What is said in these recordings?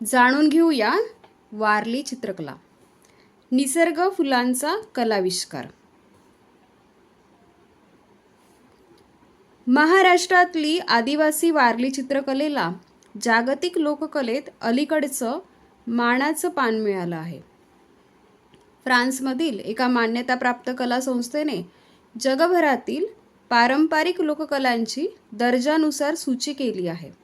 जाणून घेऊया वारली चित्रकला. निसर्ग फुलांचा कलाविष्कार. महाराष्ट्रातली आदिवासी वारली चित्रकलेला जागतिक लोककलेत अलीकडचं मानाचं पान मिळालं आहे. फ्रान्समधील एका मान्यताप्राप्त कला संस्थेने जगभरातील पारंपरिक लोककलांची दर्जानुसार सूची केली आहे.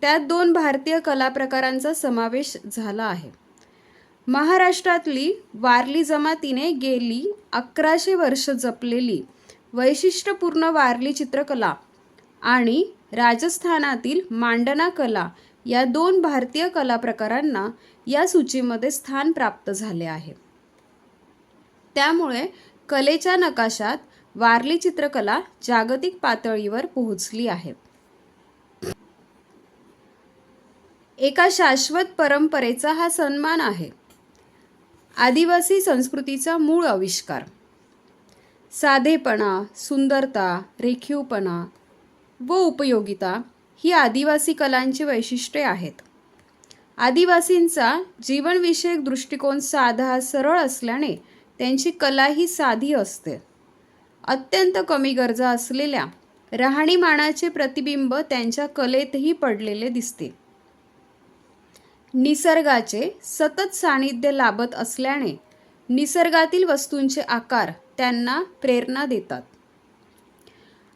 त्यात दोन भारतीय कला प्रकारांचा समावेश झाला आहे. महाराष्ट्रातली वारली जमातीने गेली अकराशे वर्ष जपलेली वैशिष्ट्यपूर्ण वारली चित्रकला आणि राजस्थानातील मांडना कला या दोन भारतीय कला प्रकारांना या सूचीमध्ये स्थान प्राप्त झाले आहे. त्यामुळे कलेच्या नकाशात वारली चित्रकला जागतिक पातळीवर पोहोचली आहे. एका शाश्वत परंपरेचा हा सन्मान आहे. आदिवासी संस्कृतीचा मूळ आविष्कार. साधेपणा सुंदरता रेखीवपणा व उपयोगिता ही आदिवासी कलांची वैशिष्ट्ये आहेत. आदिवासींचा जीवनविषयक दृष्टिकोन साधा सरळ असल्याने त्यांची कला ही साधी असते. अत्यंत कमी गरजा असलेल्या राहणीमानाचे प्रतिबिंब त्यांच्या कलेतही पडलेले दिसते. निसर्गाचे सतत सानिध्य लाभत असल्याने निसर्गातील वस्तूंचे आकार त्यांना प्रेरणा देतात.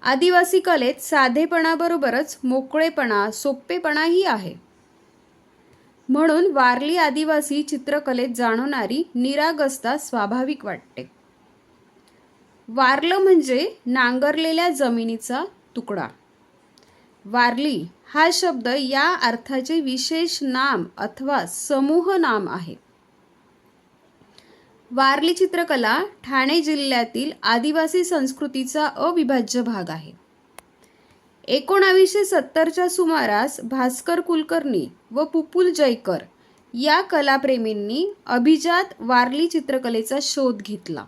आदिवासी कलेत साधेपणाबरोबरच मोकळेपणा सोपेपणाही आहे. म्हणून वारली आदिवासी चित्रकलेत जाणवणारी निरागसता स्वाभाविक वाटते. वारलं म्हणजे नांगरलेल्या जमिनीचा तुकडा. वारली. हा शब्द या अर्थाचे विशेष नाम अथवा समूह नाम आहे. वारली चित्रकला ठाणे जिल्ह्यातील आदिवासी संस्कृतीचा अविभाज्य भाग आहे. एकोणावीसशे सत्तरच्या सुमारास भास्कर कुलकर्णी व पुपुल जयकर या कलाप्रेमींनी अभिजात वारली चित्रकलेचा शोध घेतला.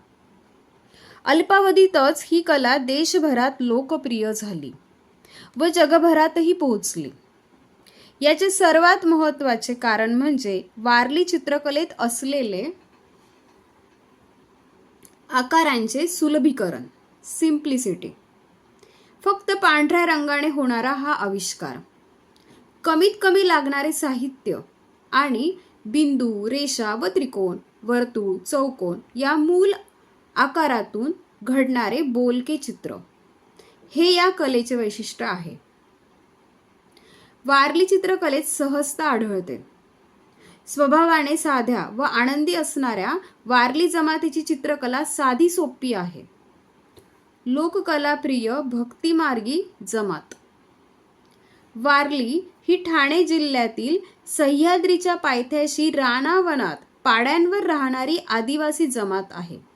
अल्पावधीतच ही कला देशभरात लोकप्रिय झाली. व जगभरातही पोहोचली. याचे सर्वात महत्त्वाचे कारण म्हणजे वारली चित्रकलेत असलेले आकारांचे सुलभीकरण सिम्प्लिसिटी फक्त पांढऱ्या रंगाने होणारा हा आविष्कार. कमीत कमी लागणारे साहित्य आणि बिंदू रेषा व त्रिकोण वर्तुळ चौकोन या मूल आकारातून घडणारे बोलके चित्र. हे या कलेचे वैशिष्ट्य आहे. वारली चित्रकलेत सहजता आढळते. स्वभावाने साध्या व आनंदी असणाऱ्या वारली जमातीची चित्रकला साधी सोपी आहे. लोककलाप्रिय भक्तिमार्गी जमात. वारली ही ठाणे जिल्ह्यातील सह्याद्रीच्या पायथ्याशी रानावनात पाड्यांवर राहणारी आदिवासी जमात आहे.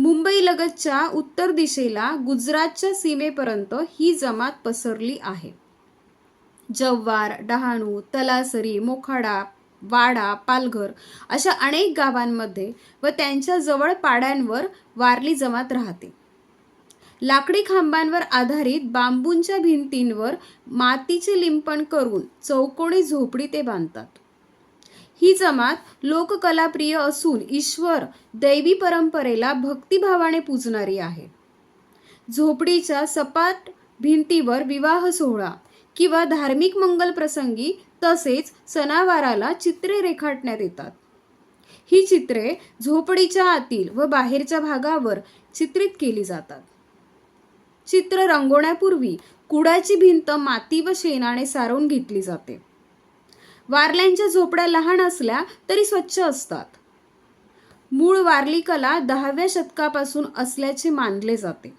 मुंबईलगतच्या उत्तर दिशेला गुजरातच्या सीमेपर्यंत ही जमात पसरली आहे. जव्हार डहाणू तलासरी मोखाडा वाडा पालघर अशा अनेक गावांमध्ये व त्यांच्या जवळ पाड्यांवर वारली जमात राहते. लाकडी खांबांवर आधारित बांबूंच्या भिंतींवर मातीचे लिंपण करून चौकोनी झोपडी ते बांधतात. ही जमात लोककलाप्रिय असून ईश्वर दैवी परंपरेला भक्तिभावाने पूजणारी आहे. झोपडीच्या सपाट भिंतीवर विवाह सोहळा किंवा धार्मिक मंगल प्रसंगी तसेच सणावाराला चित्रे रेखाटण्यात येतात. ही चित्रे झोपडीच्या आतील व बाहेरच्या भागावर चित्रित केली जातात. चित्र रंगवण्यापूर्वी कुडाची भिंत माती व शेणाने सारवून घेतली जाते. वारल्यांच्या झोपड्या लहान असल्या तरी स्वच्छ असतात. मूळ वारली कला दहाव्या शतकापासून असल्याचे मानले जाते.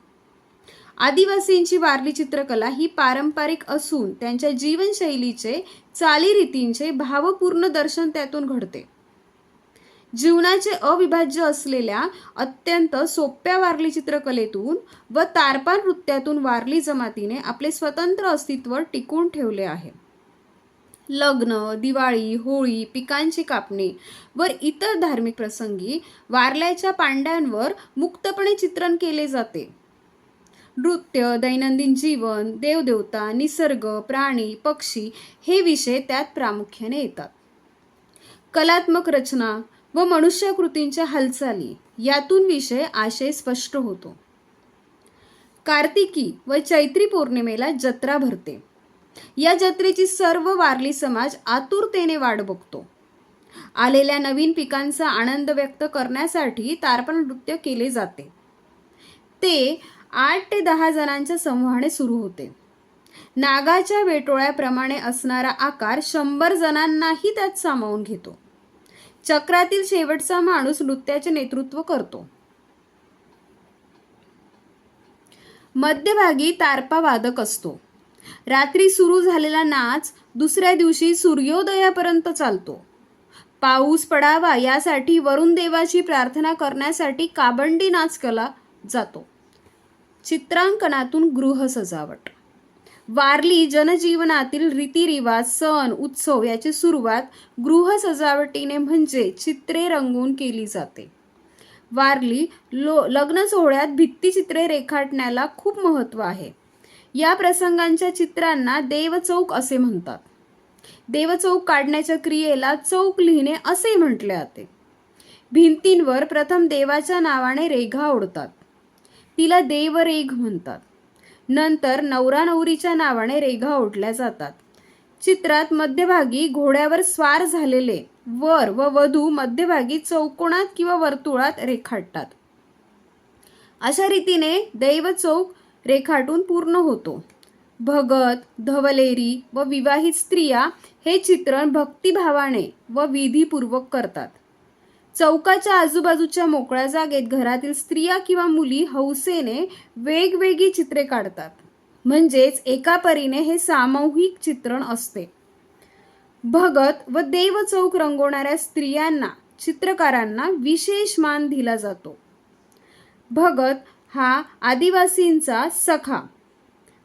आदिवासींची वारली चित्रकला ही पारंपरिक असून त्यांच्या जीवनशैलीचे चालीरीतींचे भावपूर्ण दर्शन त्यातून घडते. जीवनाचे अविभाज्य असलेल्या अत्यंत सोप्या वारली चित्रकलेतून व तारपा नृत्यातून वारली जमातीने आपले स्वतंत्र अस्तित्व टिकून ठेवले आहे. लग्न दिवाळी होळी पिकांची कापणी व इतर धार्मिक प्रसंगी वारल्याच्या पांड्यांवर मुक्तपणे चित्रण केले जाते. नृत्य दैनंदिन जीवन देवदेवता निसर्ग प्राणी पक्षी हे विषय त्यात प्रामुख्याने येतात. कलात्मक रचना व मनुष्यकृतींच्या हालचाली यातून विषय आशय स्पष्ट होतो. कार्तिकी व चैत्री पौर्णिमेला जत्रा भरते. या जत्रेची सर्व वारली समाज आतुरतेने वाट बघतो. आलेल्या नवीन पिकांचा आनंद व्यक्त करण्यासाठी तारपण नृत्य केले जाते. ते आठ ते दहा जणांच्या समूहाने सुरू होते. नागाच्या वेटोळ्याप्रमाणे असणारा आकार शंभर जणांनाही त्यात सामावून घेतो. चक्रातील शेवटचा माणूस नृत्याचे नेतृत्व करतो. मध्यभागी तारपा वादक असतो. रात्री सुरू झालेला नाच दुसऱ्या दिवशी सूर्योदयापर्यंत चालतो. पाऊस पडावा यासाठी वरुण देवाची प्रार्थना करण्यासाठी काबंडी नाच केला जातो. चित्रांकनातून गृह सजावट. वारली जनजीवनातील रीतिरिवाज सण उत्सव याची सुरुवात गृह सजावटीने म्हणजे चित्रे रंगवून केली जाते. वारली लो लग्न सोहळ्यात भित्तिचित्रे रेखाटण्याला खूप महत्त्व आहे. या प्रसंगांच्या चित्रांना देवचौक असे म्हणतात. देवचौक काढण्याच्या क्रियेला चौक लिहिणे असे म्हटले जाते. भिंतींवर प्रथम देवाच्या नावाने रेघा ओढतात. तिला देवरेघ म्हणतात. नंतर नवरा नवरीच्या नावाने रेघा ओढल्या जातात. चित्रात मध्यभागी घोड्यावर स्वार झालेले वर व वधू मध्यभागी चौकोनात किंवा वर्तुळात रेखाटतात. अशा रीतीने दैवचौक रेखाटून पूर्ण होतो. भगत धवलेरी व विवाहित स्त्रिया हे चित्रण भक्तिभावाने व विधीपूर्वक करतात. चौकाच्या आजूबाजूच्या मोकळ्या जागेत घरातील स्त्रिया किंवा मुली हौसेने वेगवेगळी चित्रे काढतात. म्हणजेच एका परीने हे सामूहिक चित्रण असते. भगत व देव चौक रंगवणाऱ्या स्त्रियांना चित्रकारांना विशेष मान दिला जातो. भगत हा आदिवासींचा सखा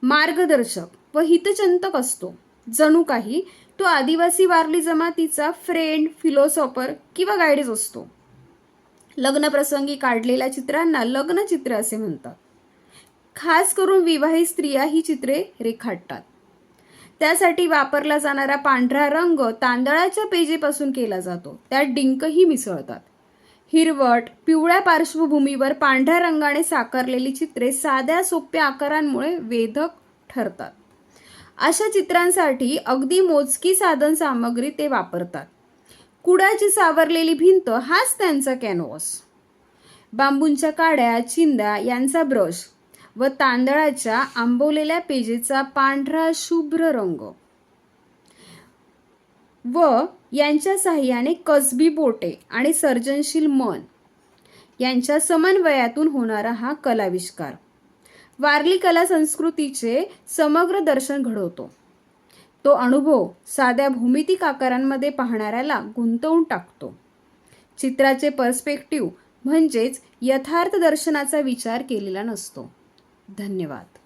मार्गदर्शक व हितचिंतक असतो. जणू काही तो आदिवासी वारली जमातीचा फ्रेंड फिलॉसॉफर किंवा गाईडच असतो. लग्नप्रसंगी काढलेल्या चित्रांना लग्नचित्र असे म्हणतात. खास करून विवाहित स्त्रिया ही चित्रे रेखाटतात. त्यासाठी वापरला जाणारा पांढरा रंग तांदळाच्या पेजेपासून केला जातो. त्यात डिंकही मिसळतात. हिरवट पिवळ्या पार्श्वभूमीवर पांढऱ्या रंगाने साकारलेली चित्रे साध्या सोप्या आकारांमुळे वेधक ठरतात. अशा चित्रांसाठी अगदी मोजकी साधन सामग्री ते वापरतात. कुडाची सावरलेली भिंत हाच त्यांचा कॅनव्हास बांबूंच्या काड्या चिंद्या यांचा ब्रश व तांदळाच्या आंबवलेल्या पेजेचा पांढरा शुभ्र रंग. व यांच्या साह्याने कसबी बोटे आणि सर्जनशील मन यांच्या समन्वयातून होणारा हा कलाविष्कार. वारली कला संस्कृतीचे समग्र दर्शन घडवतो. तो अनुभव साध्या भूमितिक आकारांमध्ये पाहणाऱ्याला गुंतवून टाकतो. चित्राचे पर्स्पेक्टिव्ह म्हणजेच यथार्थ दर्शनाचा विचार केलेला नसतो. धन्यवाद.